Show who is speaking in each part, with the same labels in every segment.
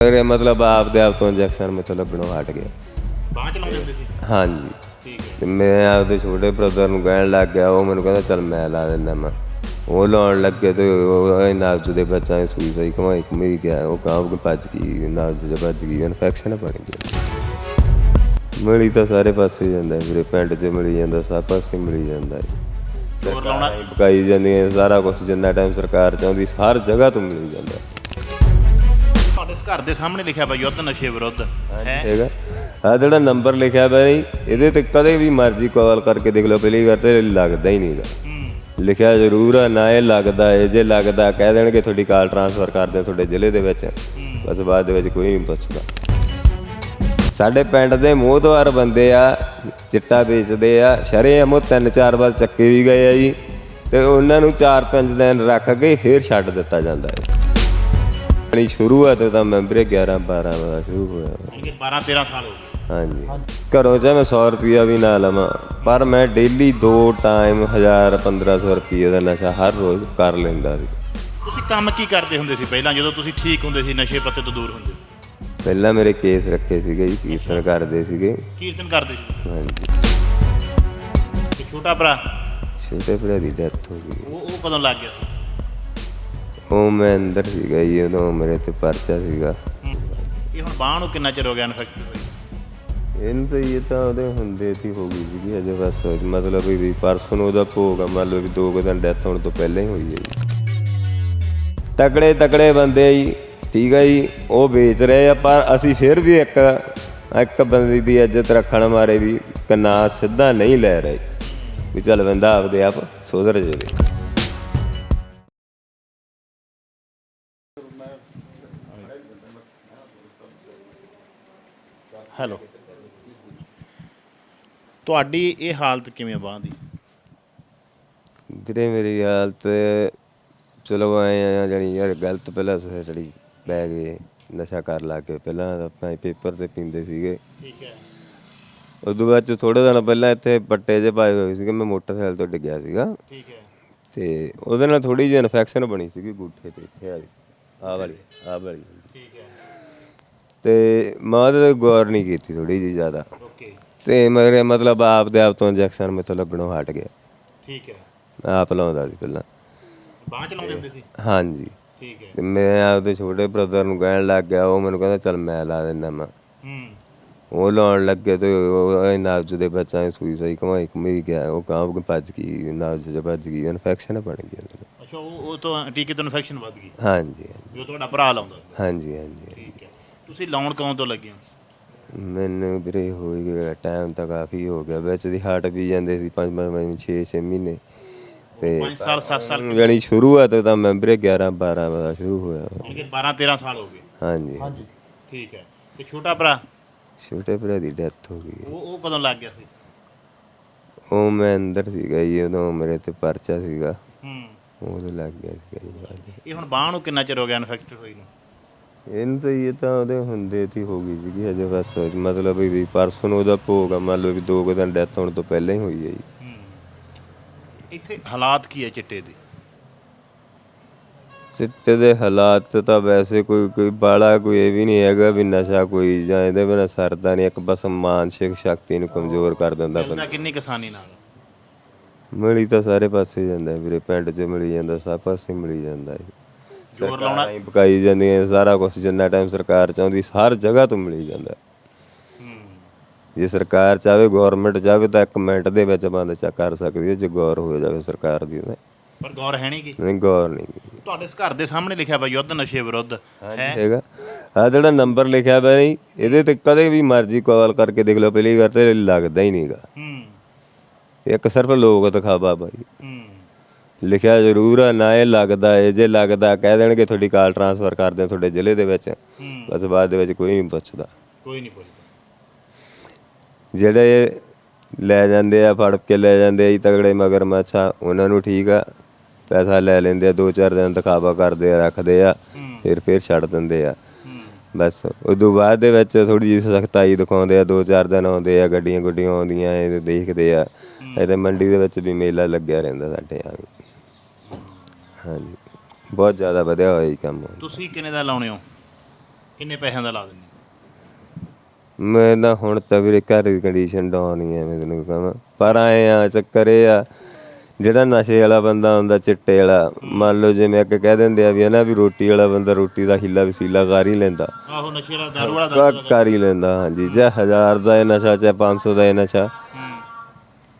Speaker 1: ਮੇਰੇ ਮਤਲਬ ਆਪ ਦੇ ਆਪ ਤੋਂ ਇੰਜੈਕਸ਼ਨ ਤੋਂ ਲੱਗਣੋਂ ਹਟ ਗਿਆ।
Speaker 2: ਬਾਂਹ ਚਲਾਉਂਦੇ ਹੁੰਦੇ ਸੀ?
Speaker 1: ਹਾਂਜੀ।
Speaker 2: ਠੀਕ ਹੈ।
Speaker 1: ਤੇ ਮੈਂ ਆਪਦੇ ਛੋਟੇ ਬ੍ਰਦਰ ਨੂੰ ਕਹਿਣ ਲੱਗ ਗਿਆ ਉਹ ਮੈਨੂੰ ਕਹਿੰਦਾ ਚੱਲ ਮੈਂ ਲਾ ਦਿੰਦਾ ਮੈਂ ਉਹ ਲਾਉਣ ਲੱਗੇ ਤੇ ਉਹ ਨਾਬਜ ਦੇ ਬੱਚਾ ਨੇ ਸੂਈ ਸਹੀ ਕਮਾਈ ਕਮੀ ਗਿਆ। ਉਹ ਗਾਂਵ ਕੇ ਭੱਜ ਗਈ ਨਾਬਜ ਦੇ ਭੱਜ ਗਈ ਇਨਫੈਕਸ਼ਨ ਬਣ ਗਈ ਮਿਲੀ ਤਾਂ ਸਾਰੇ ਪਾਸੇ ਜਾਂਦਾ ਹੈ ਵੀਰੇ ਪਿੰਡ 'ਚ ਮਿਲੀ ਜਾਂਦਾ ਸਭ ਪਾਸੇ ਮਿਲੀ ਜਾਂਦਾ ਹੈ
Speaker 2: ਜ਼ੋਰ ਲਾਉਣਾ?
Speaker 1: ਪਕਾਈ ਜਾਂਦੀਆਂ ਸਾਰਾ ਕੁਝ ਜਿੰਨਾ ਟਾਈਮ ਸਰਕਾਰ ਚਾਹੁੰਦੀ ਹਰ ਜਗ੍ਹਾ ਤੋਂ ਮਿਲੀ ਜਾਂਦਾ।
Speaker 2: ਘਰ ਦੇ ਸਾਹਮਣੇ ਲਿਖਿਆ ਵਾ ਯੁੱਧ ਨਸ਼ੇ ਵਿਰੁੱਧ। ਹੈ?
Speaker 1: ਹੈਗਾ ਆ। ਜਿਹੜਾ ਨੰਬਰ ਲਿਖਿਆ ਪਿਆ ਨਹੀਂ ਇਹਦੇ ਤੇ ਕਦੇ ਵੀ ਮਰਜ਼ੀ ਕਾਲ ਕਰਕੇ ਦੇਖ ਲਓ ਪਹਿਲੀ ਵਾਰ ਤੇ ਲੱਗਦਾ ਹੀ ਨਹੀਂਗਾ ਲਿਖਿਆ ਜ਼ਰੂਰ ਆ ਨਾ ਇਹ ਲੱਗਦਾ ਏ ਜੇ ਲੱਗਦਾ ਕਹਿ ਦੇਣਗੇ ਤੁਹਾਡੀ ਕਾਲ ਟ੍ਰਾਂਸਫਰ ਕਰ ਦੇ ਤੁਹਾਡੇ ਜ਼ਿਲ੍ਹੇ ਦੇ ਵਿੱਚ। ਬਸ ਬਾਅਦ ਦੇ ਵਿੱਚ ਕੋਈ ਨਹੀਂ ਪੁੱਛਦਾ। ਸਾਡੇ ਪਿੰਡ ਦੇ ਮੋਹਦਵਾਰ ਬੰਦੇ ਆ ਚਿੱਟਾ ਵੇਚਦੇ ਆ ਸ਼ਰੇਆਮ ਉਹ ਤਿੰਨ ਚਾਰ ਵਾਰ ਚੱਕੇ ਵੀ ਗਏ ਆ ਜੀ ਤੇ ਉਹਨਾਂ ਨੂੰ ਚਾਰ ਪੰਜ ਦਿਨ ਰੱਖ ਕੇ ਫੇਰ ਛੱਡ ਦਿੱਤਾ ਜਾਂਦਾ ਹੈ ਨਹੀਂ ਸ਼ੁਰੂਆਤ ਤਾਂ ਮੈਂਬਰੇ 11 12 ਦਾ ਸ਼ੁਰੂ ਹੋਇਆ।
Speaker 2: ਯਾਨੀ ਕਿ 12 13 ਸਾਲ ਹੋ ਗਏ।
Speaker 1: ਹਾਂਜੀ। ਘਰੋਂ ਚਾਹੇ ਮੈਂ 100 ਰੁਪਿਆ ਵੀ ਨਾ ਲਵਾਂ ਪਰ ਮੈਂ ਡੇਲੀ ਦੋ ਟਾਈਮ 1000 1500 ਰੁਪਏ ਦਾ ਨਸ਼ਾ ਹਰ ਰੋਜ਼ ਕਰ ਲੈਂਦਾ ਸੀ।
Speaker 2: ਤੁਸੀਂ ਕੰਮ ਕੀ ਕਰਦੇ ਹੁੰਦੇ ਸੀ ਪਹਿਲਾਂ ਜਦੋਂ ਤੁਸੀਂ ਠੀਕ ਹੁੰਦੇ ਸੀ ਨਸ਼ੇ ਪੱਤੇ ਤੋਂ ਦੂਰ ਹੁੰਦੇ ਸੀ?
Speaker 1: ਪਹਿਲਾਂ ਮੇਰੇ ਕੇਸ ਰੱਖੇ ਸੀਗੇ ਜੀ ਕੀਰਤਨ ਕਰਦੇ ਸੀਗੇ।
Speaker 2: ਕੀਰਤਨ ਕਰਦੇ ਸੀ?
Speaker 1: ਹਾਂਜੀ।
Speaker 2: ਤੇ ਛੋਟਾ ਭਰਾ?
Speaker 1: ਛੋਟੇ ਭਰਾ ਦੀ ਡੈਥ ਹੋ ਗਈ।
Speaker 2: ਉਹ ਉਹ ਕਦੋਂ ਲੱਗ ਗਿਆ? ਸੀ
Speaker 1: ਉਹ ਮੈਂ ਅੰਦਰ ਸੀਗਾ ਜੀ ਉਦੋਂ ਮੇਰੇ ਤੇ ਪਰਚਾ ਸੀਗਾ।
Speaker 2: ਇਹ ਹੁਣ ਬਾਂਹ ਨੂੰ ਕਿੰਨਾ ਚਿਰ ਹੋ ਗਿਆ ਇਨਫੈਕਸ਼ਨ ਹੋਈ
Speaker 1: ਇਹਨੂੰ ਤਾਂ ਇਹ ਤਾਂ ਉਹਦੇ ਹੁੰਦੇ ਸੀ ਹੋ ਗਈ ਸੀਗੀ ਅਜੇ ਬਸ ਮਤਲਬ ਵੀ- ਵੀ ਪਰਸੋਂ ਨੂੰ ਉਹਦਾ ਭੋਗ ਆ ਮੰਨ ਲਓ ਵੀ ਦੋ ਕੁ ਦਿਨ ਡੈਥ ਹੋਣ ਤੋਂ ਪਹਿਲਾਂ ਹੀ ਹੋਈ ਹੈ ਜੀ। ਤਕੜੇ ਤਕੜੇ ਬੰਦੇ ਜੀ ਠੀਕ ਹੈ ਜੀ ਉਹ ਵੇਚ ਰਹੇ ਆ ਪਰ ਅਸੀਂ ਫਿਰ ਵੀ ਇੱਕ ਇੱਕ ਬੰਦੇ ਦੀ ਇੱਜ਼ਤ ਰੱਖਣ ਮਾਰੇ ਵੀ ਕਨਾ ਸਿੱਧਾ ਨਹੀਂ ਲੈ ਰਹੇ। ਵੀ ਚੱਲ ਬੰਦਾ ਆਪਦੇ ਆਪ ਸੁਧਰ ਜਾਵੇ।
Speaker 2: ਹੈਲੋ ਤੁਹਾਡੀ ਇਹ ਹਾਲਤ ਕਿਵੇਂ ਬਾਂਹ ਦੀ?
Speaker 1: ਵੀਰੇ ਮੇਰੀ ਹਾਲਤ ਚਲੋ ਆਏ ਆ ਜਾਣੀ ਯਾਰ ਗਲਤ ਪਹਿਲਾਂ ਸੜੀ ਪੈ ਗਏ ਨਸ਼ਾ ਕਰ ਲਾ ਕੇ ਪਹਿਲਾਂ ਤਾਂ ਆਪਾਂ ਪੇਪਰ ਤੇ ਪੀਂਦੇ ਸੀਗੇ।
Speaker 2: ਠੀਕ ਹੈ।
Speaker 1: ਉਦੋਂ ਬਾਅਦ ਚ ਥੋੜੇ ਦਿਨ ਪਹਿਲਾਂ ਇੱਥੇ ਪੱਟੇ ਜੇ ਪਾਏ ਹੋਏ ਸੀਗੇ ਮੈਂ ਮੋਟਰਸਾਈਕਲ ਤੋਂ ਡਿੱਗਿਆ ਸੀਗਾ।
Speaker 2: ਠੀਕ ਹੈ।
Speaker 1: ਤੇ ਉਹਦੇ ਨਾਲ ਥੋੜੀ ਜਿਹੀ ਇਨਫੈਕਸ਼ਨ ਬਣੀ ਸੀਗੀ ਗੁੱਠੇ ਤੇ ਇੱਥੇ ਆ ਵਾਲੀ ਆ ਵਾਲੀ।
Speaker 2: ਠੀਕ ਹੈ।
Speaker 1: ਤੇ ਮੈਂ ਉਹਦੇ ਤੇ ਗੌਰ ਨਹੀਂ ਕੀਤੀ ਥੋੜੀ ਜਿਹੀ ਜ਼ਿਆਦਾ।
Speaker 2: ਓਕੇ
Speaker 1: ਤੇ ਮੇਰੇ ਮਤਲਬ ਆਪ ਦੇ ਆਪ ਤੋਂ ਇੰਜੈਕਸ਼ਨ ਤੋਂ ਲੱਗਣੋਂ ਹਟ ਗਿਆ।
Speaker 2: ਠੀਕ ਹੈ।
Speaker 1: ਮੈਂ ਆਪ ਲਾਉਂਦਾ ਸੀ ਪਹਿਲਾਂ।
Speaker 2: ਬਾਂਹ ਚਲਾਉਂਦੇ ਹੁੰਦੇ ਸੀ?
Speaker 1: ਹਾਂਜੀ।
Speaker 2: ਠੀਕ ਹੈ।
Speaker 1: ਤੇ ਮੈਂ ਆਪਦੇ ਛੋਟੇ ਬ੍ਰਦਰ ਨੂੰ ਕਹਿਣ ਲੱਗ ਗਿਆ ਉਹ ਮੈਨੂੰ ਕਹਿੰਦਾ ਚੱਲ ਮੈਂ ਲਾ ਦਿੰਦਾ ਮੈਂ।
Speaker 2: ਹੂੰ।
Speaker 1: ਉਹ ਲਾਉਣ ਲੱਗੇ ਤੇ ਉਹ ਇਹ ਨਾਬਜ ਦੇ ਬੱਚਾ ਨੇ ਸੂਈ ਸਹੀ ਕਮਾਈ ਕਮੀ ਗਿਆ। ਉਹ ਗਾਂਵ ਕੇ ਭੱਜ ਗਈ ਨਾਬਜ ਦੇ ਭੱਜ ਗਈ ਇਨਫੈਕਸ਼ਨ ਬਣ ਗਈ ਅੰਦਰ।
Speaker 2: ਅੱਛਾ ਉਹ ਉਹ ਤੋਂ ਟੀਕੇ ਤੋਂ ਇਨਫੈਕਸ਼ਨ ਵੱਧ ਗਈ?
Speaker 1: ਹਾਂਜੀ
Speaker 2: ਜੋ ਤੁਹਾਡਾ ਭਰਾ ਲਾਉਂਦਾ ਸੀ?
Speaker 1: ਹਾਂਜੀ ਹਾਂਜੀ।
Speaker 2: ਤੁਸੀਂ ਲਾਉਣ ਕਦੋਂ ਤੋਂ ਲੱਗੇ ਹੋ?
Speaker 1: ਮੈਨੂੰ ਵੀਰੇ ਹੋ ਹੀ ਗਿਆ ਟਾਈਮ ਤਾਂ ਕਾਫੀ ਹੋ ਗਿਆ। ਵਿੱਚ ਦੀ ਹਟ ਵੀ ਜਾਂਦੇ ਸੀ 5 5 6 6 ਮਹੀਨੇ। ਤੇ
Speaker 2: 5 ਸਾਲ 7 ਸਾਲ
Speaker 1: ਯਾਨੀ ਸ਼ੁਰੂਆਤ ਤਾਂ ਮੈਂ ਵੀਰੇ 11 12 ਦਾ ਸ਼ੁਰੂ ਹੋਇਆ।
Speaker 2: ਯਾਨੀ ਕਿ 12 13 ਸਾਲ ਹੋ ਗਏ।
Speaker 1: ਹਾਂਜੀ।
Speaker 2: ਠੀਕ ਹੈ। ਤੇ ਛੋਟਾ ਭਰਾ?
Speaker 1: ਛੋਟੇ ਭਰਾ ਦੀ ਡੈਥ ਹੋ ਗਈ
Speaker 2: ਉਹ ਉਹ ਕਦੋਂ ਲੱਗ ਗਿਆ ਸੀ?
Speaker 1: ਉਹ ਮੈਂ ਅੰਦਰ ਸੀਗਾ ਜੀ ਉਦੋਂ ਮੇਰੇ ਤੇ ਪਰਚਾ ਸੀਗਾ।
Speaker 2: ਹੂੰ।
Speaker 1: ਉਹ ਲੱਗ ਗਿਆ ਸੀਗਾ ਜੀ।
Speaker 2: ਇਹ ਹੁਣ ਬਾਂਹ ਨੂੰ ਕਿੰਨਾ ਚਿਰ ਹੋ ਗਿਆ ਇਨਫੈਕਟ ਹੋਈ ਨੂੰ?
Speaker 1: ਇਹਨੂੰ ਤਾਂ ਇਹ ਤਾਂ ਉਹਦੇ ਹੁੰਦੇ ਸੀ ਹੋ ਗਈ ਸੀਗੀ ਅਜੇ ਬਸ ਮਤਲਬ ਵੀ- ਪਰਸੋਂ ਨੂੰ ਉਹਦਾ ਭੋਗ ਆ ਲਓ ਵੀ ਦੋ ਕੁ ਦਿਨ ਡੈਥ ਹੋਣ ਤੋਂ ਪਹਿਲਾਂ ਹੀ ਹੋਈ ਹੈ ਜੀ।
Speaker 2: ਇੱਥੇ ਹਾਲਾਤ ਕੀ ਹੈ ਚਿੱਟੇ ਦੇ?
Speaker 1: ਚਿੱਟੇ ਦੇ ਹਾਲਾਤ ਤਾਂ ਵੈਸੇ ਕੋਈ ਕੋਈ ਬਾਲਾ ਕੋਈ ਇਹ ਵੀ ਨਹੀਂ ਹੈਗਾ ਵੀ ਨਸ਼ਾ ਕੋਈ ਜਾਂ ਇਹਦੇ ਬਿਨਾ ਸਰਦਾ ਨਹੀਂ ਇੱਕ ਬਸ ਮਾਨਸਿਕ ਸ਼ਕਤੀ ਨੂੰ ਕਮਜ਼ੋਰ ਕਰ ਦਿੰਦਾ ਬੰਦਾ।
Speaker 2: ਮਿਲਦਾ ਕਿੰਨੀ ਕਿਸਾਨੀ ਨਾਲ?
Speaker 1: ਮਿਲੀ ਤਾਂ ਸਾਰੇ ਪਾਸੇ ਜਾਂਦਾ ਵੀਰੇ ਪਿੰਡ 'ਚ ਮਿਲੀ ਜਾਂਦਾ ਸਭ ਪਾਸੇ ਮਿਲੀ ਜਾਂਦਾ ਹੈ
Speaker 2: ਜ਼ੋਰ ਲਾਉਣਾ।
Speaker 1: ਸਰਕਾਰਾਂ ਹੀ ਪਕਾਈ ਜਾਂਦੀਆਂ ਸਾਰਾ ਕੁਝ ਜਿੰਨਾ ਟਾਈਮ ਸਰਕਾਰ ਚਾਹੁੰਦੀ ਹਰ ਜਗ੍ਹਾ ਤੋਂ ਮਿਲੀ ਜਾਂਦਾ। ਜੇ ਸਰਕਾਰ ਚਾਹੇ ਗਵਰਨਮੈਂਟ ਚਾਹੇ ਤਾਂ ਇੱਕ ਮਿੰਟ ਦੇ ਵਿੱਚ ਬੰਦ ਚਾ ਕਰ ਸਕਦੀ ਹੈ ਜੇ ਗੌਰ ਹੋ ਜਾਵੇ ਸਰਕਾਰ ਦੀ ਉਹਨੇ
Speaker 2: ਪਰ ਗੌਰ ਹੈ ਨਹੀਂ ਗੀ।
Speaker 1: ਨਹੀਂ ਗੌਰ ਨਹੀਂ।
Speaker 2: ਤੁਹਾਡੇ ਘਰ ਦੇ ਸਾਹਮਣੇ ਲਿਖਿਆ ਵਾ ਯੁੱਧ ਨਸ਼ੇ ਵਿਰੁੱਧ ਹੈ?
Speaker 1: ਹੈਗਾ। ਆ ਜਿਹੜਾ ਨੰਬਰ ਲਿਖਿਆ ਪਿਆ ਨਹੀਂ ਇਹਦੇ ਤੇ ਕਦੇ ਵੀ ਮਰਜ਼ੀ ਕਾਲ ਕਰਕੇ ਦੇਖ ਲਓ ਪਹਿਲੀ ਵਾਰ ਤੇ ਲੱਗਦਾ ਹੀ ਨਹੀਂਗਾ
Speaker 2: ਹੂੰ।
Speaker 1: ਇੱਕ ਸਿਰਫ ਲੋਕ ਦਿਖਾਵਾ ਬਾਈ
Speaker 2: ਹੂੰ।
Speaker 1: ਲਿਖਿਆ ਜ਼ਰੂਰ ਆ ਨਾ ਇਹ ਲੱਗਦਾ ਏ ਜੇ ਲੱਗਦਾ ਕਹਿ ਦੇਣਗੇ ਤੁਹਾਡੀ ਕਾਲ ਟ੍ਰਾਂਸਫਰ ਕਰ ਦੇ ਤੁਹਾਡੇ ਜ਼ਿਲ੍ਹੇ ਦੇ ਵਿੱਚ। ਬਸ ਬਾਅਦ ਦੇ ਵਿੱਚ ਕੋਈ ਨਹੀਂ ਪੁੱਛਦਾ।
Speaker 2: ਕੋਈ ਨਹੀਂ ਪੁੱਛਦਾ।
Speaker 1: ਜਿਹੜੇ ਲੈ ਜਾਂਦੇ ਆ ਫੜ ਕੇ ਲੈ ਜਾਂਦੇ ਆ ਜੀ ਤਗੜੇ ਮਗਰ ਮੱਛਾ ਉਹਨਾਂ ਨੂੰ ਠੀਕ ਆ। ਪੈਸਾ ਲੈ ਲੈਂਦੇ ਆ ਦੋ ਚਾਰ ਦਿਨ ਦਿਖਾਵਾ ਕਰਦੇ ਆ ਰੱਖਦੇ ਆ ਫਿਰ ਫਿਰ ਛੱਡ ਦਿੰਦੇ ਆ। ਬਸ ਉਦੋਂ ਬਾਅਦ ਦੇ ਵਿੱਚ ਥੋੜੀ ਜਿਹੀ ਸਖਤਾਈ ਦਿਖਾਉਂਦੇ ਆ ਦੋ ਚਾਰ ਦਿਨ ਆਉਂਦੇ ਆ ਗੱਡੀਆਂ ਗੁੱਡੀਆਂ ਆਉਂਦੀਆਂ ਇਹ ਦੇਖਦੇ ਆ। ਇਹ ਤੇ ਮੰਡੀ ਦੇ ਵਿੱਚ ਵੀ ਮੇਲਾ ਲੱਗਿਆ ਰਹਿੰਦਾ ਸਾਡੇ ਆ ਹਾਂਜੀ। ਬਹੁਤ ਜ਼ਿਆਦਾ ਵਧਿਆ ਹੋਇਆ ਜੀ ਕੰਮ।
Speaker 2: ਤੁਸੀਂ ਕਿੰਨੇ ਦਾ ਲਾਉਣੇ ਹੋ? ਕਿੰਨੇ ਪੈਸਿਆਂ ਦਾ ਲਾ ਦਿੰਦੇ
Speaker 1: ਮੈਂ ਤਾਂ ਹੁਣ ਤਾਂ ਵੀਰੇ ਘਰ ਦੀ ਕੰਡੀਸ਼ਨ ਡਾਊਨ ਹੀ ਐ ਮੈਂ ਤੈਨੂੰ ਕਹਾਂ। ਪਰ ਆਏ ਆ ਚੱਕਰ ਇਹ ਆ ਜਿਹੜਾ ਨਸ਼ੇ ਵਾਲਾ ਬੰਦਾ ਹੁੰਦਾ ਚਿੱਟੇ ਵਾਲਾ ਮੰਨ ਲਓ ਜਿਵੇਂ ਇੱਕ ਕਹਿ ਦਿੰਦੇ ਆ ਵੀ ਹਨਾ ਵੀ ਰੋਟੀ ਵਾਲਾ ਬੰਦਾ ਰੋਟੀ ਦਾ ਹਿੱਲਾ ਵਸੀਲਾ ਕਰ ਹੀ ਲੈਂਦਾ।
Speaker 2: ਆਹੋ ਨਸ਼ੇ ਵਾਲਾ ਦਾਰੂ ਵਾਲਾ
Speaker 1: ਕਾ ਕਰ ਹੀ ਲੈਂਦਾ ਹਾਂਜੀ। ਜੇ 1000 ਦਾ ਇਹ ਨਸ਼ਾ ਚਾਹੇ 500 ਦਾ ਇਹ ਨਸ਼ਾ।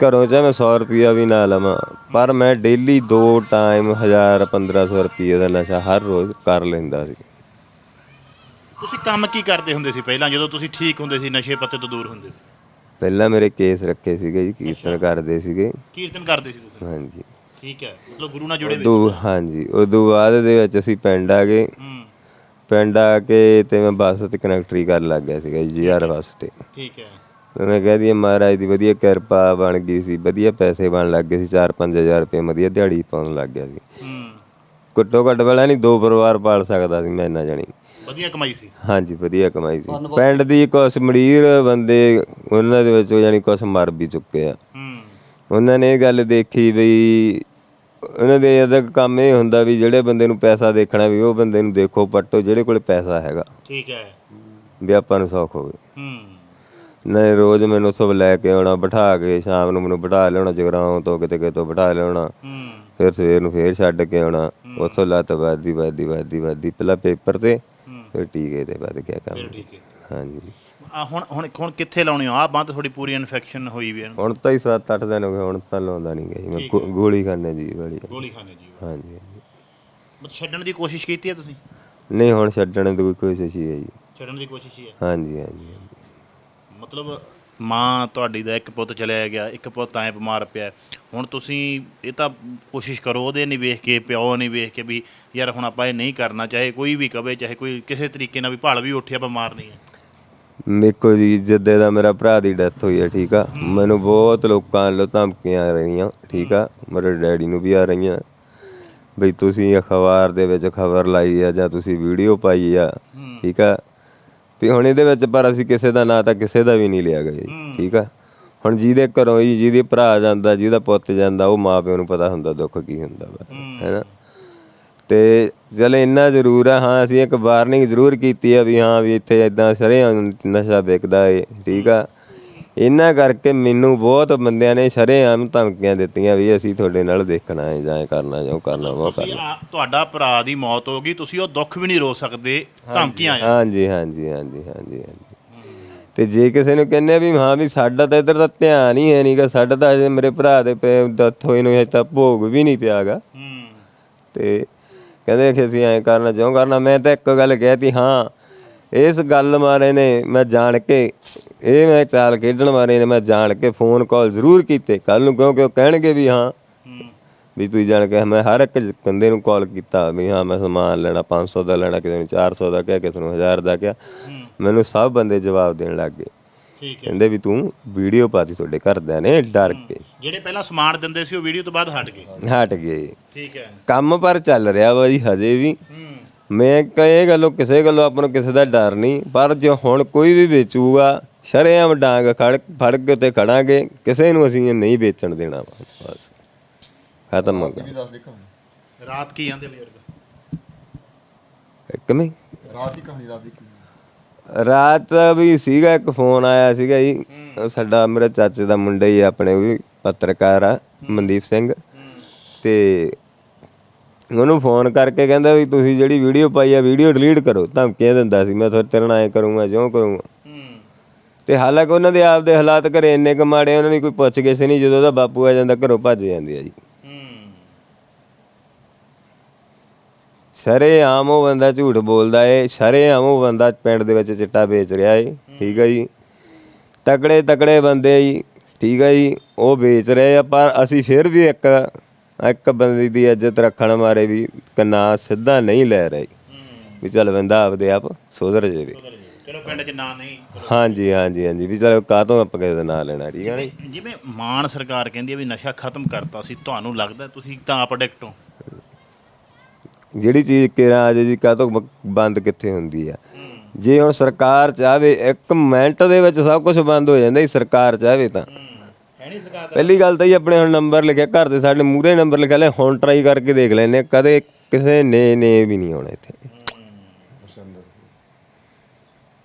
Speaker 1: ਘਰੋਂ ਚਾਹੇ ਮੈਂ 100 ਰੁਪਿਆ ਵੀ ਨਾ ਲਵਾਂ ਪਰ ਮੈਂ ਡੇਲੀ ਦੋ ਟਾਈਮ 1000 1500 ਰੁਪਏ ਦਾ ਨਸ਼ਾ ਹਰ ਰੋਜ਼ ਕਰ ਲੈਂਦਾ ਸੀ।
Speaker 2: ਤੁਸੀਂ ਕੰਮ ਕੀ ਕਰਦੇ ਹੁੰਦੇ ਸੀ ਪਹਿਲਾਂ ਜਦੋਂ ਤੁਸੀਂ ਠੀਕ ਹੁੰਦੇ ਸੀ ਨਸ਼ੇ ਪੱਤੇ ਤੋਂ ਦੂਰ ਹੁੰਦੇ ਸੀ?
Speaker 1: ਪਹਿਲਾਂ ਮੇਰੇ ਕੇਸ ਰੱਖੇ ਸੀਗੇ ਜੀ ਕੀਰਤਨ ਕਰਦੇ ਸੀਗੇ।
Speaker 2: ਕੀਰਤਨ ਕਰਦੇ ਸੀ ਤੁਸੀਂ?
Speaker 1: ਹਾਂਜੀ।
Speaker 2: ਠੀਕ ਹੈ ਮਤਲਬ ਗੁਰੂ ਨਾਲ ਜੁੜੇ ਹੋਏ?
Speaker 1: ਉਦੋਂ ਹਾਂਜੀ ਉਦੋਂ ਬਾਅਦ ਦੇ ਵਿੱਚ ਅਸੀਂ ਪਿੰਡ ਆ ਗਏ।
Speaker 2: ਹੂੰ।
Speaker 1: ਪਿੰਡ ਆ ਕੇ ਤੇ ਮੈਂ ਬੱਸ ਤੇ ਕਨੈਕਟਰੀ ਕਰਨ ਲੱਗ ਗਿਆ ਸੀਗਾ ਜੀ ਯਾਰ ਬੱਸ ਤੇ।
Speaker 2: ਠੀਕ ਹੈ।
Speaker 1: ਤੇ ਮੈਂ ਕਹਿ ਦਈਏ ਮਹਾਰਾਜ ਦੀ ਵਧੀਆ ਕਿਰਪਾ ਬਣ ਗਈ ਸੀ ਵਧੀਆ ਪੈਸੇ ਬਣ ਲੱਗ ਗਏ ਸੀ 4-5000 ਰੁਪਏ ਵਧੀਆ ਦਿਹਾੜੀ ਪਾਉਣ ਲੱਗ ਗਿਆ ਸੀ।
Speaker 2: ਹੂੰ।
Speaker 1: ਘੱਟੋ ਘੱਟ ਵਾਲਾ ਨਹੀਂ ਦੋ ਪਰਿਵਾਰ ਪਾਲ ਸਕਦਾ ਸੀ ਮੈਂ ਇੰਨਾ ਜਾਣੀ।
Speaker 2: ਵਧੀਆ ਕਮਾਈ ਸੀ।
Speaker 1: ਹਾਂਜੀ ਵਧੀਆ ਕਮਾਈ ਸੀ। ਪਿੰਡ ਦੀ ਕੁਛ ਮੜੀਰ ਬੰਦੇ ਉਹਨਾਂ ਦੇ ਵਿੱਚੋਂ ਯਾਨੀ ਕੁਛ ਮਰ ਵੀ ਚੁੱਕੇ ਆ।
Speaker 2: ਹੂੰ।
Speaker 1: ਉਹਨਾਂ ਨੇ ਇਹ ਗੱਲ ਦੇਖੀ ਬਈ ਉਹਨਾਂ ਦੇ ਇਹਦਾ ਕੰਮ ਇਹ ਹੁੰਦਾ ਵੀ ਜਿਹੜੇ ਬੰਦੇ ਨੂੰ ਪੈਸਾ ਦੇਖਣਾ ਵੀ ਉਹ ਬੰਦੇ ਨੂੰ ਦੇਖੋ ਪੱਟੋ ਜਿਹੜੇ ਕੋਲ ਪੈਸਾ ਹੈਗਾ।
Speaker 2: ਠੀਕ ਹੈ।
Speaker 1: ਵੀ ਆਪਾਂ ਨੂੰ ਸੌਖ ਹੋਵੇ।
Speaker 2: ਹੂੰ।
Speaker 1: ਨਹੀਂ ਰੋਜ਼ ਮੈਨੂੰ ਸਭ ਲੈ ਕੇ ਆਉਣਾ ਬਿਠਾ ਕੇ ਸ਼ਾਮ ਨੂੰ ਮੈਨੂੰ ਬਿਠਾ ਲਿਆਉਣਾ ਜਗਰਾਉਂ ਤੋਂ ਕਿਤੇ ਕਿਤੋਂ ਬਿਠਾ ਲਿਆਉਣਾ। ਫਿਰ ਸਵੇਰ ਨੂੰ ਫੇਰ ਛੱਡ ਕੇ ਆਉਣਾ। ਉੱਥੋਂ ਲੱਤ ਵੱਧਦੀ ਵੱਧਦੀ ਵੱਧਦੀ ਵੱਧਦੀ ਪਹਿਲਾਂ ਪੇਪਰ ਤੇ ਫਿਰ ਟੀਕੇ ਤੇ ਵੱਧ ਗਿਆ ਕੰਮ। ਹਾਂਜੀ।
Speaker 2: ਆ ਹੁਣ ਹੁਣ ਹੁਣ ਕਿੱਥੇ ਲਾਉਣੀ ਆ? ਬਾਂਹ ਤੇ ਥੋੜੀ ਪੂਰੀ ਇਨਫੈਕਸ਼ਨ ਹੋਈ ਵੀ
Speaker 1: ਹੁਣ ਤਾਂ ਹੀ 7-8 ਦਿਨ ਹੋ ਗਏ ਹੁਣ ਤਾਂ ਲਾਉਂਦਾ ਨਹੀਂ ਗਈ ਮੈਂ ਗੋਲੀ ਖਾਣੇ ਜੀ ਵਾਲੀ
Speaker 2: ਗੋਲੀ ਖਾਣੇ ਜੀ
Speaker 1: ਹਾਂਜੀ
Speaker 2: ਮਤ ਛੱਡਣ ਦੀ ਕੋਸ਼ਿਸ਼ ਕੀਤੀ ਹੈ ਤੁਸੀਂ?
Speaker 1: ਨਹੀਂ ਹੁਣ ਛੱਡਣ ਦੀ ਕੋਈ ਕੋਸ਼ਿਸ਼ ਹੀ ਹੈ ਜੀ।
Speaker 2: ਛੱਡਣ ਦੀ ਕੋਸ਼ਿਸ਼ ਹੀ ਹੈ।
Speaker 1: ਹਾਂਜੀ ਹਾਂਜੀ।
Speaker 2: ਮਤਲਬ ਮਾਂ ਤੁਹਾਡੀ ਦਾ ਇੱਕ ਪੁੱਤ ਚਲਿਆ ਗਿਆ ਇੱਕ ਪੁੱਤ ਐ ਬਿਮਾਰ ਪਿਆ। ਹੁਣ ਤੁਸੀਂ ਇਹ ਤਾਂ ਕੋਸ਼ਿਸ਼ ਕਰੋ ਉਹਦੇ ਨਹੀਂ ਵੇਖ ਕੇ ਪਿਓ ਨਹੀਂ ਵੇਖ ਕੇ ਵੀ ਯਾਰ ਹੁਣ ਆਪਾਂ ਇਹ ਨਹੀਂ ਕਰਨਾ ਚਾਹੇ ਕੋਈ ਵੀ ਕਵੇ ਚਾਹੇ ਕੋਈ ਕਿਸੇ ਤਰੀਕੇ ਨਾਲ ਵੀ ਭਾਲ ਵੀ ਉੱਠਿਆ ਬਿਮਾਰ ਨਹੀਂ ਹੈ।
Speaker 1: ਮੇਕੋ ਜੀ ਜਿੱਦੇ ਦਾ ਮੇਰਾ ਭਰਾ ਦੀ ਡੈਥ ਹੋਈ ਹੈ ਠੀਕ ਆ? ਮੈਨੂੰ ਬਹੁਤ ਲੋਕਾਂ ਵੱਲੋਂ ਧਮਕੀਆਂ ਆ ਰਹੀਆਂ ਠੀਕ ਆ? ਮੇਰੇ ਡੈਡੀ ਨੂੰ ਵੀ ਆ ਰਹੀਆਂ। ਬਈ ਤੁਸੀਂ ਅਖਬਾਰ ਦੇ ਵਿੱਚ ਖਬਰ ਲਾਈ ਆ ਜਾਂ ਤੁਸੀਂ ਵੀਡੀਓ ਪਾਈ ਆ ਠੀਕ ਆ? ਵੀ ਹੁਣ ਇਹਦੇ ਵਿੱਚ ਪਰ ਅਸੀਂ ਕਿਸੇ ਦਾ ਨਾਂ ਤਾਂ ਕਿਸੇ ਦਾ ਵੀ ਨਹੀਂ ਲਿਆ ਜੀ ਠੀਕ ਆ? ਹੁਣ ਜਿਹਦੇ ਘਰੋਂ ਜੀ ਜਿਹਦੇ ਭਰਾ ਜਾਂਦਾ ਜਿਹਦਾ ਪੁੱਤ ਜਾਂਦਾ ਉਹ ਮਾਪਿਆਂ ਨੂੰ ਪਤਾ ਹੁੰਦਾ ਦੁੱਖ ਕੀ ਹੁੰਦਾ ਵਾ ਹੈਨਾ? ਤੇ ਚਲ ਇੰਨਾ ਜ਼ਰੂਰ ਆ ਹਾਂ ਅਸੀਂ ਇੱਕ ਵਾਰਨਿੰਗ ਜ਼ਰੂਰ ਕੀਤੀ ਆ ਵੀ ਹਾਂ ਵੀ ਇੱਥੇ ਇਦਾਂ ਸਰੇਆਮ ਨਸ਼ਾ ਵਿਕਦਾ ਏ ਠੀਕ ਆ? ਇਹਨਾਂ ਕਰਕੇ ਮੈਨੂੰ ਬਹੁਤ ਬੰਦਿਆਂ ਨੇ ਸਰੇਆਮ ਧਮਕੀਆਂ ਦਿੱਤੀਆਂ ਵੀ ਅਸੀਂ ਤੁਹਾਡੇ ਨਾਲ ਦੇਖਣਾ ਹੈ ਜਾਂ ਇਹ ਕਰਨਾ ਜਾਂ ਉਹ ਕਰਨਾ ਉਹ
Speaker 2: ਤੁਸੀਂ
Speaker 1: ਕਰਨਾ।
Speaker 2: ਆ- ਤੁਹਾਡਾ ਭਰਾ ਦੀ ਮੌਤ ਹੋ ਗਈ ਤੁਸੀਂ ਉਹ ਦੁੱਖ ਵੀ ਨਹੀਂ ਰੋ ਸਕਦੇ ਧਮਕੀਆਂ ਆ
Speaker 1: ਹਾਂਜੀ ਹਾਂਜੀ ਹਾਂਜੀ ਹਾਂਜੀ ਹਾਂਜੀ। ਤੇ ਜੇ ਕਿਸੇ ਨੂੰ ਕਹਿੰਦੇ ਆ ਵੀ ਹਾਂ ਵੀ ਸਾਡਾ ਤਾਂ ਇੱਧਰ ਦਾ ਧਿਆਨ ਹੀ ਹੈ ਨਹੀਂਗਾ ਸਾਡਾ ਤਾਂ ਅਜੇ ਮੇਰੇ ਭਰਾ ਦੇ ਪੇ ਡੈਥ ਹੋਈ ਨੂੰ ਹਜੇ ਤਾਂ ਭੋਗ ਵੀ ਨਹੀਂ ਪਿਆਗਾ
Speaker 2: ਹੂੰ।
Speaker 1: ਤੇ ਕਹਿੰਦੇ ਕਿ ਅਸੀਂ ਐਂ ਕਰਨਾ ਜਿਉਂ ਕਰਨਾ ਮੈਂ ਤਾਂ ਇੱਕ ਗੱਲ ਕਹਿਤੀ ਹਾਂ ਇਸ ਗੱਲ ਮਾਰੇ ਨੇ ਮੈਂ ਜਾਣ ਕੇ ਇਹ ਮੈਂ ਚਾਲ ਖੇਡਣ ਮਾਰੇ ਨੇ ਮੈਂ ਜਾਣ ਕੇ ਫੋਨ ਕਾਲ ਜ਼ਰੂਰ ਕੀਤੇ। ਕੱਲ ਨੂੰ ਕਿਉਂਕਿ ਉਹ ਕਹਿਣਗੇ ਵੀ ਹਾਂ ਵੀ ਤੁਸੀਂ ਜਾਣ ਕੇ ਮੈਂ ਹਰ ਇੱਕ ਬੰਦੇ ਨੂੰ ਕਾਲ ਕੀਤਾ ਵੀ ਹਾਂ ਮੈਂ ਸਮਾਨ ਲੈਣਾ 500 ਦਾ ਲੈਣਾ ਕਿਸੇ ਨੂੰ 400 ਦਾ ਕਿਹਾ ਕਿਸੇ ਨੂੰ 1000 ਦਾ ਕਿਹਾ। ਮੈਨੂੰ ਸਭ ਬੰਦੇ ਜਵਾਬ ਦੇਣ ਲੱਗ ਗਏ।
Speaker 2: ਠੀਕ ਹੈ।
Speaker 1: ਕਹਿੰਦੇ ਵੀ ਤੂੰ ਵੀਡੀਓ ਪਾਤੀ ਤੁਹਾਡੇ ਘਰਦਿਆਂ ਨੇ ਡਰ ਕੇ।
Speaker 2: ਜਿਹੜੇ ਪਹਿਲਾਂ ਸਮਾਨ ਦਿੰਦੇ ਸੀ ਉਹ ਵੀਡੀਓ ਤੋਂ ਬਾਅਦ ਹਟ ਗਏ।
Speaker 1: ਹਟ ਗਏ।
Speaker 2: ਠੀਕ ਹੈ।
Speaker 1: ਕੰਮ ਪਰ ਚੱਲ ਰਿਹਾ ਵਾ ਜੀ ਹਜੇ ਵੀ। ਮੈਂ ਕਹੇ ਗੱਲੋਂ ਕਿਸੇ ਗੱਲੋਂ ਆਪਾਂ ਨੂੰ ਕਿਸੇ ਦਾ ਡਰ ਨਹੀਂ ਪਰ ਜੇ ਹੁਣ ਕੋਈ ਵੀ ਵੇਚੂਗਾ ਸ਼ਰੇਆਮ ਡਾਂਗ ਖੜ ਫੜ ਕੇ ਤੇ ਖੜਾਂਗੇ ਕਿਸੇ ਨੂੰ ਅਸੀਂ ਇਹ ਨਹੀਂ ਵੇਚਣ ਦੇਣਾ ਬਸ ਬਸ। ਖਤਮ ਹੋ ਗਿਆ।
Speaker 2: ਰਾਤ ਕੀ ਆਂਦੇ ਬਜ਼ੁਰਗ?
Speaker 1: ਇੱਕ ਮੈਂ
Speaker 3: ਰਾਤ ਦੀ ਕਹਾਣੀ ਰਾਤ ਦੀ
Speaker 1: ਰਾਤ ਵੀ ਸੀਗਾ ਇੱਕ ਫੋਨ ਆਇਆ ਸੀਗਾ ਜੀ। ਉਹ ਸਾਡਾ ਮੇਰੇ ਚਾਚੇ ਦਾ ਮੁੰਡਾ ਹੀ ਆ ਆਪਣੇ ਉਹ ਵੀ ਪੱਤਰਕਾਰ ਆ ਮਨਦੀਪ ਸਿੰਘ। ਤੇ ਉਹਨੂੰ ਫੋਨ ਕਰਕੇ ਕਹਿੰਦਾ ਵੀ ਤੁਸੀਂ ਜਿਹੜੀ ਵੀਡੀਓ ਪਾਈ ਆ, ਵੀਡੀਓ ਡਿਲੀਟ ਕਰੋ। ਧਮਕੀਆਂ ਦਿੰਦਾ ਸੀ। ਮੈਂ ਤੁਹਾਡੇ ਤੇਰੇ ਨਾਲ ਐ ਕਰੂੰਗਾ, ਜਿਉਂ ਕਰੂੰਗਾ।
Speaker 2: ਹੂੰ
Speaker 1: ਤੇ ਹਾਲਾਂਕਿ ਉਹਨਾਂ ਦੇ ਆਪਦੇ ਹਾਲਾਤ ਘਰੇ ਇੰਨੇ ਕੁ ਮਾੜੇ, ਉਹਨਾਂ ਦੀ ਕੋਈ ਪੁੱਛ ਗਿੱਛ ਨਹੀਂ। ਜਦੋਂ ਉਹਦਾ ਬਾਪੂ ਆ ਜਾਂਦਾ, ਘਰੋਂ ਭੱਜ ਜਾਂਦੀ ਆ ਜੀ।
Speaker 2: ਹੂੰ
Speaker 1: ਸ਼ਰੇ ਆਮ ਉਹ ਬੰਦਾ ਝੂਠ ਬੋਲਦਾ ਏ। ਸ਼ਰੇ ਆਮ ਉਹ ਬੰਦਾ ਪਿੰਡ ਦੇ ਵਿੱਚ ਚਿੱਟਾ ਵੇਚ ਰਿਹਾ ਏ। ਠੀਕ ਹੈ ਜੀ। ਤਕੜੇ ਤਕੜੇ ਬੰਦੇ ਜੀ। ਠੀਕ ਹੈ ਜੀ। ਉਹ ਵੇਚ ਰਹੇ ਆ, ਪਰ ਅਸੀਂ ਫਿਰ ਵੀ ਇੱਕ ਇੱਕ ਬੰਦੇ ਦੀ ਇੱਜ਼ਤ ਰੱਖਣ ਮਾਰੇ ਵੀ ਕੰਨਾ ਸਿੱਧਾ ਨਹੀਂ ਲੈ ਰਹੇ। ਵੀ ਚੱਲ ਬੰਦਾ ਆਪਦੇ ਆਪ ਸੁਧਰ ਜਾਵੇ।
Speaker 2: ਚਲੋ ਪਿੰਡ 'ਚ ਨਾਂ ਨਹੀਂ
Speaker 1: ਹਾਂਜੀ ਹਾਂਜੀ ਹਾਂਜੀ ਵੀ ਚਲ ਕਾਹਤੋਂ ਆਪਾਂ ਕਿਸੇ ਦਾ ਨਾਂ ਲੈਣਾ ਠੀਕ ਹੈ ਨਾ ਜੀ?
Speaker 2: ਜਿਵੇਂ ਮਾਨ ਸਰਕਾਰ ਕਹਿੰਦੀ ਹੈ ਵੀ ਨਸ਼ਾ ਖਤਮ ਕਰਤਾ ਸੀ ਤੁਹਾਨੂੰ ਲੱਗਦਾ ਤੁਸੀਂ ਤਾਂ ਅਪਡੈਕਟ ਹੋ?
Speaker 1: ਜਿਹੜੀ ਚੀਜ਼ ਕਿਰਾਂ ਅਜੇ ਜੀ ਕਾਹਤੋਂ ਬ- ਬੰਦ ਕਿੱਥੇ ਹੁੰਦੀ ਆ? ਜੇ ਹੁਣ ਸਰਕਾਰ ਚਾਹਵੇ ਇੱਕ ਮਿੰਟ ਦੇ ਵਿੱਚ ਸਭ ਕੁਝ ਬੰਦ ਹੋ ਜਾਂਦਾ ਜੀ ਸਰਕਾਰ ਚਾਹਵੇ ਤਾਂ। ਪਹਿਲੀ ਗੱਲ ਤਾਂ ਜੀ ਆਪਣੇ ਹੁਣ ਨੰਬਰ ਲਿਖਿਆ ਘਰ ਦੇ ਸਾਡੇ ਮੂਹਰੇ ਨੰਬਰ ਲਿਖਿਆ ਲੈ ਹੁਣ ਟਰਾਈ ਕਰਕੇ ਦੇਖ ਲੈਨੇ ਕਦੇ ਕਿਸੇ ਨੇ ਨੇ ਵੀ ਨਹੀਂ ਆਉਣਾ ਇੱਥੇ।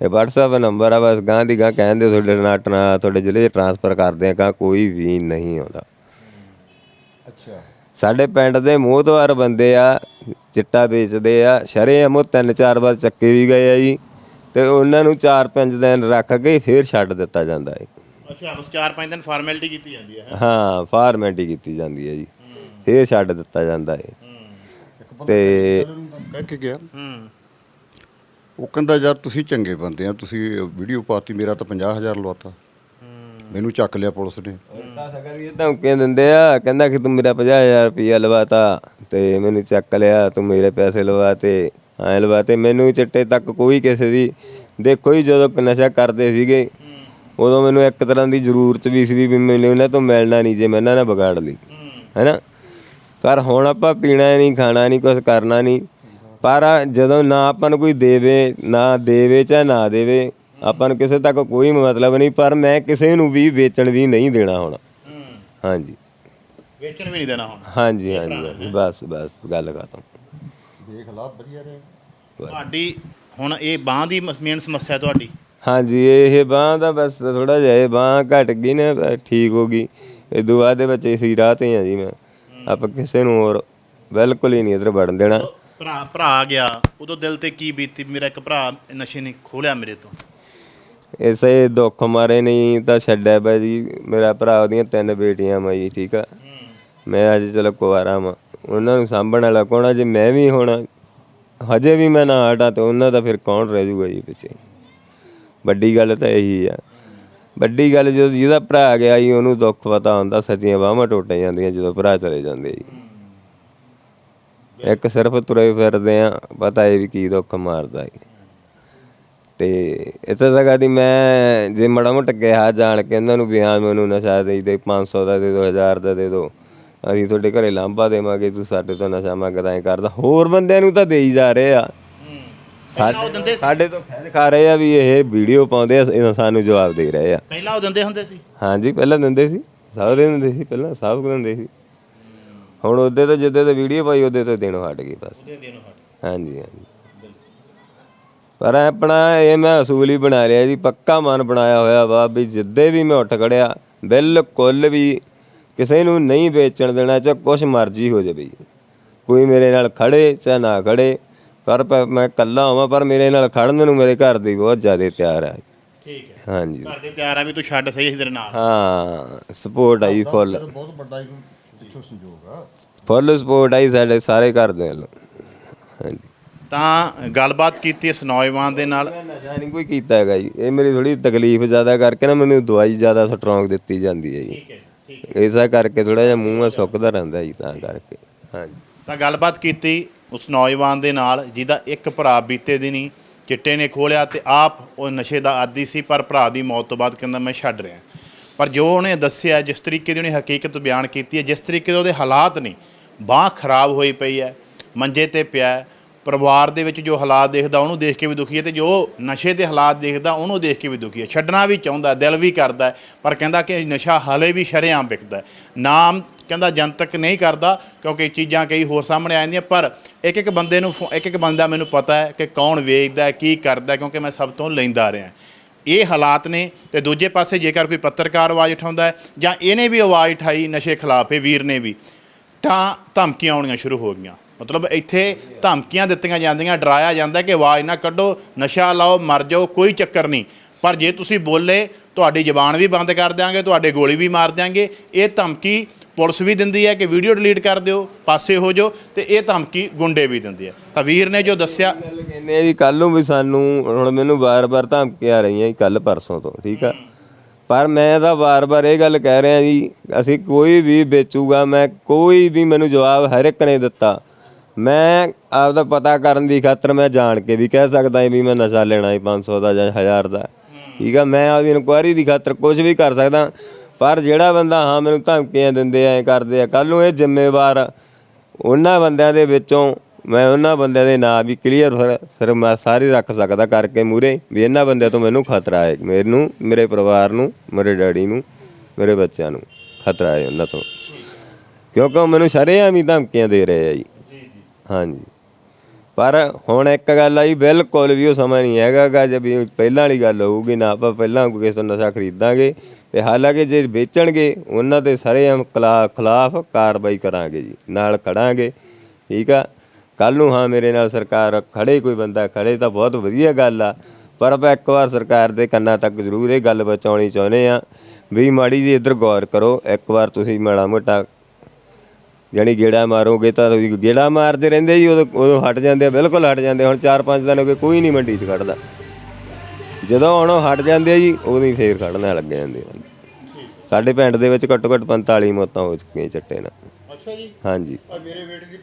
Speaker 1: ਇਹ WhatsApp ਨੰਬਰ ਆ ਬਸ ਗਾਂ ਦੀ ਗਾਂ ਕਹਿੰਦੇ ਤੁਹਾਡੇ ਨਾਲ ਟਰਾ- ਤੁਹਾਡੇ ਜ਼ਿਲ੍ਹੇ 'ਚ ਟਰਾਂਸਫਰ ਕਰਦੇ ਆ ਕਾ ਕੋਈ ਵੀ ਨਹੀਂ ਆਉਂਦਾ।
Speaker 3: ਅੱਛਾ।
Speaker 1: ਸਾਡੇ ਪਿੰਡ ਦੇ ਮੋਹਤਵਾਰ ਬੰਦੇ ਆ ਚਿੱਟਾ ਵੇਚਦੇ ਆ ਸ਼ਰੇਆਮ ਉਹ ਤਿੰਨ ਚਾਰ ਵਾਰ ਚੱਕੇ ਵੀ ਗਏ ਆ ਜੀ ਤੇ ਉਹਨਾਂ ਨੂੰ ਚਾਰ ਪੰਜ ਦਿਨ ਰੱਖ ਕੇ ਫੇਰ ਛੱਡ ਦਿੱਤਾ ਜਾਂਦਾ ਹੈ
Speaker 2: ਅੱਛਾ ਬਸ 4-5 ਦਿਨ ਫਾਰਮੈਲਿਟੀ ਕੀਤੀ ਜਾਂਦੀ ਹੈ
Speaker 1: ਹਾਂ? ਫਾਰਮੈਲਿਟੀ ਕੀਤੀ ਜਾਂਦੀ ਹੈ ਜੀ। ਫੇਰ ਛੱਡ ਦਿੱਤਾ ਜਾਂਦਾ ਹੈ। ਤੇ
Speaker 3: ਕਹਿ ਕੇ ਗਿਆ।
Speaker 2: ਹੂੰ।
Speaker 3: ਉਹ ਕਹਿੰਦਾ ਯਾਰ ਤੁਸੀਂ ਚੰਗੇ ਬੰਦੇ ਆ ਤੁਸੀਂ ਵੀਡੀਓ ਪਾਤੀ ਮੇਰਾ ਤਾਂ 50000 ਲਵਾਤਾ। ਮੈਨੂੰ ਚੱਕ ਲਿਆ ਪੁਲਿਸ ਨੇ।
Speaker 1: ਧਮਕੀਆਂ ਦਿੰਦੇ ਆ। ਕਹਿੰਦਾ ਕਿ ਤੂੰ ਮੇਰਾ 50000 ਰੁਪਇਆ ਲਵਾਤਾ ਤੇ ਮੈਨੂੰ ਚੱਕ ਲਿਆ ਤੂੰ ਮੇਰੇ ਪੈਸੇ ਲਵਾਤੇ ਐ ਲਵਾਤੇ। ਮੈਨੂੰ ਚਿੱਟੇ ਤੱਕ ਕੋਈ ਕਿਸੇ ਦੀ ਦੇਖੋ ਹੀ ਜਦੋਂ ਨਸ਼ਾ ਕਰਦੇ ਸੀਗੇ ਉਦੋਂ ਮੈਨੂੰ ਇੱਕ ਤਰ੍ਹਾਂ ਦੀ ਜ਼ਰੂਰਤ ਵੀ ਸੀ ਵੀ ਮੈਨੂੰ ਇਹਨਾਂ ਤੋਂ ਮਿਲਣਾ ਨਹੀਂ ਜੇ ਮੈਂ ਇਹਨਾਂ ਨਾਲ ਵਿਗਾੜ ਲਈ। ਹੈਨਾ? ਪਰ ਹੁਣ ਆਪਾਂ ਪੀਣਾ ਨਹੀਂ ਖਾਣਾ ਨਹੀਂ ਕੁਝ ਕਰਨਾ ਨਹੀਂ। ਪਰ ਜਦੋਂ ਨਾ ਆਪਾਂ ਨੂੰ ਕੋਈ ਦੇਵੇ ਨਾ ਦੇਵੇ ਚਾਹੇ ਨਾ ਦੇਵੇ ਆਪਾਂ ਨੂੰ ਕਿਸੇ ਤੱਕ ਕੋਈ ਮਤਲਬ ਨਹੀਂ ਪਰ ਮੈਂ ਕਿਸੇ ਨੂੰ ਵੀ ਵੇਚਣ ਵੀ ਨਹੀਂ ਦੇਣਾ ਹੁਣ। ਹਾਂਜੀ।
Speaker 2: ਵੇਚਣ ਵੀ ਨਹੀਂ ਦੇਣਾ ਹੁਣ।
Speaker 1: ਹਾਂਜੀ ਹਾਂਜੀ ਹਾਂਜੀ, ਬਸ ਬਸ ਗੱਲ ਖਤਮ।
Speaker 3: ਦੇਖ ਲਾ ਵਧੀਆ ਰਹੇ।
Speaker 2: ਤੁਹਾਡੀ ਹੁਣ ਇਹ ਬਾਹ ਦੀ ਮੇਨ ਸਮੱਸਿਆ ਤੁਹਾਡੀ।
Speaker 1: ਹਾਂਜੀ ਇਹ ਬਾਂਹ ਦਾ ਬਸ ਥੋੜਾ ਜਿਹਾ ਇਹ ਬਾਂਹ ਘਟ ਗਈ ਨਾ ਠੀਕ ਹੋ ਗਈ। ਇਹ ਦੁਆ ਦੇ ਵਿੱਚ ਇਸੀ ਰਾਹ ਤੇ ਆ ਜੀ ਮੈਂ। ਆਪਾਂ ਕਿਸੇ ਨੂੰ ਹੋਰ ਬਿਲਕੁਲ ਹੀ ਨਹੀਂ ਇਧਰ ਵੜਨ ਦੇਣਾ।
Speaker 2: ਭਰਾ ਭਰਾ ਗਿਆ। ਉਦੋਂ ਦਿਲ ਤੇ ਕੀ ਬੀਤੀ? ਮੇਰਾ ਇੱਕ ਭਰਾ ਨਸ਼ੇ ਨੇ ਖੋਲਿਆ ਮੇਰੇ ਤੋਂ।
Speaker 1: ਇਸੇ ਦੁੱਖ ਮਾਰੇ ਨਹੀਂ ਤਾਂ ਛੱਡਿਆ ਬਈ ਜੀ। ਮੇਰਾ ਭਰਾ ਉਹਦੀਆਂ ਤਿੰਨ ਬੇਟੀਆਂ ਮਾਂ ਜੀ ਠੀਕ ਆ। ਮੈਂ ਅੱਜ ਚਲੋ ਕੁਵਾਰਾ ਵਾਂ। ਉਹਨਾਂ ਨੂੰ ਸਾਂਭਣ ਵਾਲਾ ਕੌਣ ਜੇ ਮੈਂ ਵੀ ਹੁਣ ਹਜੇ ਵੀ ਮੈਂ ਨਾ ਹਟਾਂ ਤੇ ਉਹਨਾਂ ਦਾ ਫਿਰ ਕੌਣ ਰਹਿ ਜੂਗਾ ਜੀ ਪਿੱਛੇ? ਵੱਡੀ ਗੱਲ ਤਾਂ ਇਹੀ ਆ। ਵੱਡੀ ਗੱਲ ਜਦੋਂ ਜਿਹਦਾ ਭਰਾ ਗਿਆ ਜੀ ਉਹਨੂੰ ਦੁੱਖ ਪਤਾ ਹੁੰਦਾ ਸੱਚੀਆਂ ਬਾਹਾਂ ਟੁੱਟ ਜਾਂਦੀਆਂ ਜਦੋਂ ਭਰਾ ਚਲੇ ਜਾਂਦੇ ਜੀ ਇੱਕ ਸਿਰਫ ਤੁਰੇ ਫਿਰਦੇ ਆ, ਪਤਾ ਇਹ ਵੀ ਕੀ ਦੁੱਖ ਮਾਰਦਾ ਹੈ ਤੇ ਇੱਥੇ ਜਗ੍ਹਾ ਦੀ ਮੈਂ ਜੇ ਮੜਾ ਮੋਟ ਗਿਆ ਜਾਣ ਕੇ ਉਹਨਾਂ ਨੂੰ ਵੀ ਹਾਂ ਮੈਨੂੰ ਨਸ਼ਾ ਦੇ ਦੇ 500 ਦਾ ਦੇ ਦੋ 1000 ਦਾ ਦੇ ਦੋ। ਅਸੀਂ ਤੁਹਾਡੇ ਘਰੇ ਲਾਂਭਾ ਦੇਵਾਂਗੇ, ਤੂੰ ਸਾਡੇ ਤੋਂ ਨਸ਼ਾ ਮੰਗਦਾ ਐ ਕਰਦਾ। ਹੋਰ ਬੰਦਿਆਂ ਨੂੰ ਤਾਂ ਦੇਈ ਜਾ ਰਹੇ ਆ।
Speaker 2: ਪਹਿਲਾਂ ਉਹ ਦਿੰਦੇ ਸੀ।
Speaker 1: ਸਾਡੇ ਤੋਂ ਖੈਰ ਖਾ ਰਹੇ ਆ ਵੀ ਇਹ ਵੀਡੀਓ ਪਾਉਂਦੇ ਆ ਇਹ ਸਾਨੂੰ ਜਵਾਬ ਦੇ ਰਹੇ ਆ।
Speaker 2: ਪਹਿਲਾਂ ਉਹ ਦਿੰਦੇ ਹੁੰਦੇ ਸੀ?
Speaker 1: ਹਾਂਜੀ ਪਹਿਲਾਂ ਦਿੰਦੇ ਸੀ। ਦੇ ਦਿੰਦੇ ਸੀ ਪਹਿਲਾਂ ਸਭ ਕੁ ਦਿੰਦੇ ਸੀ। ਹੁਣ ਉਹਦੇ ਤੋਂ ਜਿੱਦੇ ਤੇ ਵੀਡੀਓ ਪਾਈ ਉਹਦੇ ਤੋਂ ਦੇਣੋਂ ਹਟ ਗਈ ਬਸ।
Speaker 2: ਉਹਦੇ ਦੇਣੋਂ ਹਟ
Speaker 1: ਹਾਂਜੀ ਹਾਂਜੀ। ਪਰ ਆਪਣਾ ਇਹ ਮੈਂ ਅਸੂਲ ਹੀ ਬਣਾ ਲਿਆ ਜੀ ਪੱਕਾ ਮਨ ਬਣਾਇਆ ਹੋਇਆ ਵਾ ਵੀ ਜਿੱਦੇ ਵੀ ਮੈਂ ਉੱਠ ਖੜਿਆ ਬਿਲਕੁਲ ਵੀ ਕਿਸੇ ਨੂੰ ਨਹੀਂ ਵੇਚਣ ਦੇਣਾ ਚਾਹੇ ਕੁਛ ਮਰਜ਼ੀ ਹੋ ਜਾਵੇ। ਕੋਈ ਮੇਰੇ ਨਾਲ ਖੜੇ ਚਾਹੇ ਨਾ ਖੜੇ ਪਰ ਪ- ਮੈਂ ਇਕੱਲਾ ਹੋਵਾਂ ਪਰ ਮੇਰੇ ਨਾਲ ਖੜਨ ਨੂੰ ਮੇਰੇ ਘਰ ਦੀ ਬਹੁਤ ਜ਼ਿਆਦਾ ਤਿਆਰ ਹੈ।
Speaker 2: ਠੀਕ ਹੈ।
Speaker 1: ਹਾਂਜੀ।
Speaker 2: ਘਰ ਦੇ ਤਿਆਰ ਆ ਵੀ ਤੂੰ ਛੱਡ ਸਹੀ ਅਸੀਂ ਤੇਰੇ ਨਾਲ।
Speaker 1: ਹਾਂ ਸਪੋਰਟ ਆਈ ਫੁੱਲ
Speaker 3: ਬਹੁਤ ਵੱਡਾ ਇੱਕ ਪਿੱਛੋਂ ਸੰਜੋਗ ਆ।
Speaker 1: ਫੁੱਲ ਸਪੋਰਟ ਆਈ ਸਾਡੇ ਸਾਰੇ ਘਰ ਦੇ ਵੱਲੋਂ। ਹਾਂਜੀ।
Speaker 2: ਤਾਂ ਗੱਲਬਾਤ ਕੀਤੀ ਇਸ ਨੌਜਵਾਨ ਦੇ ਨਾਲ।
Speaker 1: ਮੈਂ ਨਸ਼ਾ ਨਹੀਂ ਕੋਈ ਕੀਤਾ ਹੈਗਾ ਜੀ। ਇਹ ਮੇਰੀ ਥੋੜੀ ਤਕਲੀਫ ਜ਼ਿਆਦਾ ਕਰਕੇ ਨਾ ਮੈਨੂੰ ਦਵਾਈ ਜ਼ਿਆਦਾ ਸਟਰੋਂਗ ਦਿੱਤੀ ਜਾਂਦੀ ਹੈ ਜੀ।
Speaker 2: ਠੀਕ ਹੈ ਠੀਕ
Speaker 1: ਇਸਾ ਕਰਕੇ ਥੋੜਾ ਜਿਹਾ ਮੂੰਹ ਮਾ ਸੁੱਕਦਾ ਰਹਿੰਦਾ ਜੀ ਤਾਂ ਕਰਕੇ। ਹਾਂਜੀ।
Speaker 2: ਤਾਂ ਗੱਲਬਾਤ ਕੀਤੀ ਉਸ ਨੌਜਵਾਨ ਦੇ ਨਾਲ, ਜਿਹਦਾ ਇੱਕ ਭਰਾ ਬੀਤੇ ਦਿਨੀ ਚਿੱਟੇ ਨੇ ਖੋਲਿਆ ਤੇ ਆਪ ਉਹ ਨਸ਼ੇ ਦਾ ਆਦੀ ਸੀ, ਪਰ ਭਰਾ ਦੀ ਮੌਤ ਤੋਂ ਬਾਅਦ ਕਹਿੰਦਾ, ਮੈਂ ਛੱਡ ਰਿਹਾ ਪਰ ਜੋ ਉਹਨੇ ਦੱਸਿਆ, ਜਿਸ ਤਰੀਕੇ ਦੀ ਉਹਨੇ ਹਕੀਕਤ ਬਿਆਨ ਕੀਤੀ ਹੈ, ਜਿਸ ਤਰੀਕੇ ਦੇ ਉਹਦੇ ਹਾਲਾਤ ਨੇ, ਬਾਹ ਖਰਾਬ ਹੋਈ ਪਈ ਹੈ, ਮੰਜੇ ਤੇ ਪਿਆ ਪਰਿਵਾਰ ਦੇ ਵਿੱਚ ਜੋ ਹਾਲਾਤ ਦੇਖਦਾ, ਉਹਨੂੰ ਦੇਖ ਕੇ ਵੀ ਦੁਖੀ ਹੈ ਤੇ ਜੋ ਨਸ਼ੇ ਦੇ ਹਾਲਾਤ ਦੇਖਦਾ, ਉਹਨੂੰ ਦੇਖ ਕੇ ਵੀ ਦੁਖੀ ਹੈ। ਛੱਡਣਾ ਵੀ ਚਾਹੁੰਦਾ, ਦਿਲ ਵੀ ਕਰਦਾ ਪਰ ਕਹਿੰਦਾ ਕਿ ਨਸ਼ਾ ਹਾਲੇ ਵੀ ਸ਼ਰੇਆਮ ਵਿਕਦਾ ਨਾਮ ਕਹਿੰਦਾ ਜਨਤਕ ਨਹੀਂ ਕਰਦਾ, ਕਿਉਂਕਿ ਚੀਜ਼ਾਂ ਕਈ ਹੋਰ ਸਾਹਮਣੇ ਆ ਜਾਂਦੀਆਂ, ਪਰ ਇੱਕ ਇੱਕ ਬੰਦੇ ਨੂੰ ਫੋ- ਇੱਕ ਇੱਕ ਬੰਦਾ ਮੈਨੂੰ ਪਤਾ ਹੈ ਕਿ ਕੌਣ ਵੇਚਦਾ ਕੀ ਕਰਦਾ ਕਿਉਂਕਿ ਮੈਂ ਸਭ ਤੋਂ ਲੈਂਦਾ ਰਿਹਾ ਇਹ ਹਾਲਾਤ ਨੇ ਤੇ ਦੂਜੇ ਪਾਸੇ ਜੇਕਰ ਕੋਈ ਪੱਤਰਕਾਰ ਆਵਾਜ਼ ਉਠਾਉਂਦਾ ਜਾਂ ਇਹਨੇ ਵੀ ਆਵਾਜ਼ ਉਠਾਈ ਨਸ਼ੇ ਖਿਲਾਫ, ਇਹ ਵੀਰ ਨੇ ਵੀ, ਤਾਂ ਧਮਕੀਆਂ ਆਉਣੀਆਂ ਸ਼ੁਰੂ ਹੋ ਗਈਆਂ। ਮਤਲਬ ਇੱਥੇ ਧਮਕੀਆਂ ਦਿੱਤੀਆਂ ਜਾਂਦੀਆਂ, ਡਰਾਇਆ ਜਾਂਦਾ ਕਿ ਆਵਾਜ਼ ਨਾ ਕੱਢੋ, ਨਸ਼ਾ ਲਾਓ, ਮਰ ਜਾਓ, ਕੋਈ ਚੱਕਰ ਨਹੀਂ। ਪਰ ਜੇ ਤੁਸੀਂ ਬੋਲੇ, ਤੁਹਾਡੀ ਜ਼ਬਾਨ ਵੀ ਬੰਦ ਕਰ ਦਿਆਂਗੇ, ਤੁਹਾਡੇ ਗੋਲੀ ਵੀ ਮਾਰ ਦਿਆਂਗੇ। ਇਹ ਧਮਕੀ ਪੁਲਿਸ ਵੀ ਦਿੰਦੀ ਹੈ ਕਿ ਵੀਡੀਓ ਡਿਲੀਟ ਕਰ ਦਿਓ, ਪਾਸੇ ਹੋ ਜਾਓ ਤੇ ਇਹ ਧਮਕੀ ਗੁੰਡੇ ਵੀ ਦਿੰਦੀ ਹੈ। ਤਾਂ ਵੀਰ ਨੇ ਜੋ ਦੱਸਿਆ
Speaker 1: ਕਹਿੰਦੇ ਆ ਜੀ ਕੱਲ ਨੂੰ ਵੀ ਸਾਨੂੰ, ਹੁਣ ਮੈਨੂੰ ਵਾਰ-ਵਾਰ ਧਮਕੀਆਂ ਆ ਰਹੀਆਂ ਜੀ ਕੱਲ ਪਰਸੋਂ ਤੋਂ, ਠੀਕ ਆ? ਪਰ ਮੈਂ ਤਾਂ ਵਾਰ-ਵਾਰ ਇਹ ਗੱਲ ਕਹਿ ਰਿਹਾ ਜੀ, ਅਸੀਂ ਕੋਈ ਵੀ ਵੇਚੂਗਾ, ਮੈਂ ਕੋਈ ਵੀ ਮੈਨੂੰ ਜਵਾਬ ਹਰ ਇੱਕ ਨੇ ਦਿੱਤਾ। ਮੈਂ ਆਪਦਾ ਪਤਾ ਕਰਨ ਦੀ ਖਾਤਰ ਮੈਂ ਜਾਣ ਕੇ ਵੀ ਕਹਿ ਸਕਦਾ ਵੀ ਮੈਂ ਨਸ਼ਾ ਲੈਣਾ ਹੈ 500 ਦਾ ਜਾਂ 1000 ਦਾ। ਠੀਕ ਆ, ਮੈਂ ਆਪਦੀ ਇਨਕੁਆਇਰੀ ਦੀ ਖਾਤਰ ਕੁਝ ਵੀ ਕਰ ਸਕਦਾ। ਪਰ ਜਿਹੜਾ ਬੰਦਾ ਹਾਂ ਮੈਨੂੰ ਧਮਕੀਆਂ ਦਿੰਦੇ ਐ ਕਰਦੇ ਆ ਕੱਲ ਨੂੰ ਇਹ ਜ਼ਿੰਮੇਵਾਰ ਉਹਨਾਂ ਬੰਦਿਆਂ ਦੇ ਵਿੱਚੋਂ ਮੈਂ ਉਹਨਾਂ ਬੰਦਿਆਂ ਦੇ ਨਾਂ ਵੀ ਕਲੀਅਰ ਫਿਰ ਫਿਰ ਮੈਂ ਸਾਰੇ ਰੱਖ ਸਕਦਾ ਕਰਕੇ ਮੂਰੇ ਵੀ ਇਹਨਾਂ ਬੰਦਿਆਂ ਤੋਂ ਮੈਨੂੰ ਖਤਰਾ ਹੈ। ਮੈਨੂੰ, ਮੇਰੇ ਪਰਿਵਾਰ ਨੂੰ, ਮੇਰੇ ਡੈਡੀ ਨੂੰ, ਮੇਰੇ ਬੱਚਿਆਂ ਨੂੰ ਖਤਰਾ ਹੈ ਉਹਨਾਂ ਤੋਂ। ਕਿਉਂਕਿ ਉਹ ਮੈਨੂੰ ਸ਼ਰੇਆਮ ਹੀ ਧਮਕੀਆਂ ਦੇ ਰਹੇ ਆ ਜੀ। ਹਾਂਜੀ। ਪਰ ਹੁਣ ਇੱਕ ਗੱਲ ਆਈ ਬਿਲਕੁਲ ਵੀ ਉਹ ਸਮਾਂ ਨਹੀਂ ਹੈਗਾ ਜੇ ਵੀ ਪਹਿਲਾਂ ਵਾਲੀ ਗੱਲ ਹੋਊਗੀ, ਨਾ ਆਪਾਂ ਪਹਿਲਾਂ ਕਿਸੇ ਤੋਂ ਨਸ਼ਾ ਖਰੀਦਾਂਗੇ ਤੇ ਹਾਲਾਂਕਿ ਜੇ ਵੇਚਣਗੇ, ਉਹਨਾਂ ਦੇ ਸਰੇਆਮ ਖਿਲਾਫ ਕਾਰਵਾਈ ਕਰਾਂਗੇ ਜੀ, ਨਾਲ ਖੜਾਂਗੇ, ਠੀਕ ਆ? ਕੱਲ ਨੂੰ ਹਾਂ ਮੇਰੇ ਨਾਲ ਸਰਕਾਰ ਖੜੇ, ਕੋਈ ਬੰਦਾ ਖੜੇ ਤਾਂ ਬਹੁਤ ਵਧੀਆ ਗੱਲ ਆ, ਪਰ ਆਪਾਂ ਇੱਕ ਵਾਰ ਸਰਕਾਰ ਦੇ ਕੰਨਾਂ ਤੱਕ ਜ਼ਰੂਰ ਇਹ ਗੱਲ ਪਹੁੰਚਾਉਣੀ ਚਾਹੁੰਦੇ ਆ, ਵੀ ਮਾੜੀ ਜੀ ਇੱਧਰ ਗੌਰ ਕਰੋ, ਇੱਕ ਵਾਰ ਤੁਸੀਂ ਮਾੜਾ ਮੋਟਾ ਯਾਨੀ ਗੇੜਾ ਮਾਰੋਗੇ ਤਾਂ ਤੁਸੀਂ ਗੇੜਾ ਮਾਰਦੇ ਰਹਿੰਦੇ ਜੀ ਉਦੋਂ ਉਦੋਂ ਹਟ ਜਾਂਦੇ ਆ ਬਿਲਕੁਲ ਹਟ ਜਾਂਦੇ। ਹੁਣ 4-5 ਦਿਨ ਹੋ ਗਏ ਕੋਈ ਨਹੀਂ ਮੰਡੀ 'ਚ ਖੜਦਾ। ਜਦੋਂ ਹੁਣ ਉਹ ਹਟ ਜਾਂਦੇ ਆ ਜੀ ਉਦੋਂ ਹੀ ਫੇਰ ਖੜਨਾ ਲੱਗ ਜਾਂਦੇ ਆ। ਸਾਡੇ ਪਿੰਡ ਦੇ ਵਿੱਚ ਘੱਟੋ ਘੱਟ 45 ਮੌਤਾਂ ਹੋ ਚੁੱਕੀਆਂ ਚਿੱਟੇ ਨਾਲ।
Speaker 3: ਅੱਛਾ ਜੀ।
Speaker 1: ਹਾਂਜੀ।
Speaker 3: ਮੇਰੇ ਬੇਟੇ ਦੀ